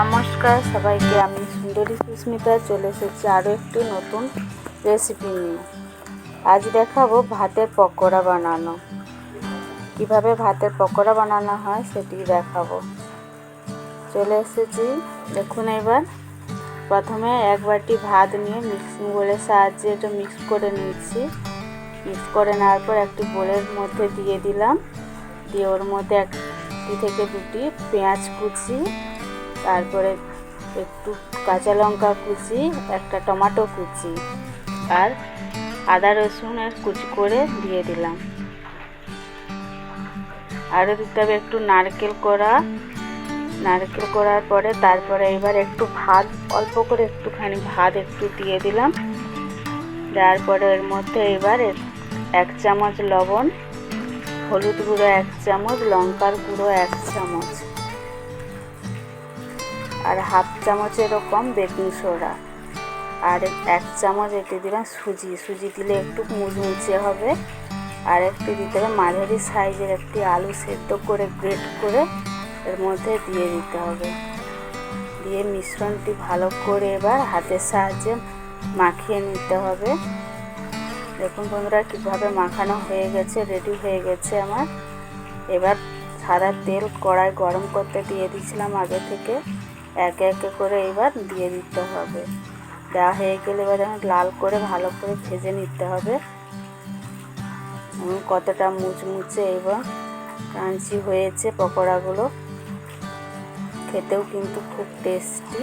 নমস্কার সবাইকে, আমি সুন্দরী সুস্মিতা, চলে এসেছি আরও একটি নতুন রেসিপি নিয়ে। আজ দেখাবো ভাতের পকোড়া বানানো। কীভাবে ভাতের পকোড়া বানানো হয় সেটি দেখাবো। চলে এসেছি। দেখুন এবার, প্রথমে এক বাটি ভাত নিয়ে মিক্সিং বোলের সাহায্যে এটা মিক্স করে নিচ্ছি মিক্স করে নেওয়ার পর একটি বোলের মধ্যে দিয়ে দিলাম। দিয়ে ওর মধ্যে একটি থেকে দুটি পেঁয়াজ কুচি তারপরে একটু কাঁচা লঙ্কা কুচি, একটা টমেটো কুচি আর আদা রসুনের কুচি করে দিয়ে দিলাম। আরও দিতে হবে একটু নারকেল করা। নারকেল করার পরে তারপরে এবার একটু ভাত, অল্প করে একটুখানি ভাত একটু দিয়ে দিলাম। দেওয়ার পরে এর মধ্যে এবার এক চামচ লবণ, হলুদ গুঁড়ো এক চামচ, লঙ্কার গুঁড়ো এক চামচ। আর হাফ চামচ এরকম বেকিং সোডা। আর এক চামচ এতে দিলাম সুজি। সুজি দিলে একটু মুচমুচে হবে। আর একটু দিতে হবে মাঝারি সাইজের একটি আলু সেদ্ধ করে গ্রেট করে এর মধ্যে দিয়ে দিতে হবে। দিয়ে মিশ্রণটি ভালো করে এবার হাতের সাহায্যে মাখিয়ে নিতে হবে। দেখুন বন্ধুরা কীভাবে মাখানো হয়ে গেছে রেডি হয়ে গেছে আমার। এবার সাদা তেল কড়াই গরম করতে দিয়ে দিয়েছিলাম আগে থেকে। একে একে করে এবার দিয়ে দিতে হবে। দেওয়া হয়ে গেলে এবার আমি লাল করে ভালো করে ভেজে নিতে হবে। কতটা মুচমুচে এবং ক্রাঞ্চি হয়েছে পকোড়াগুলো, খেতেও কিন্তু খুব টেস্টি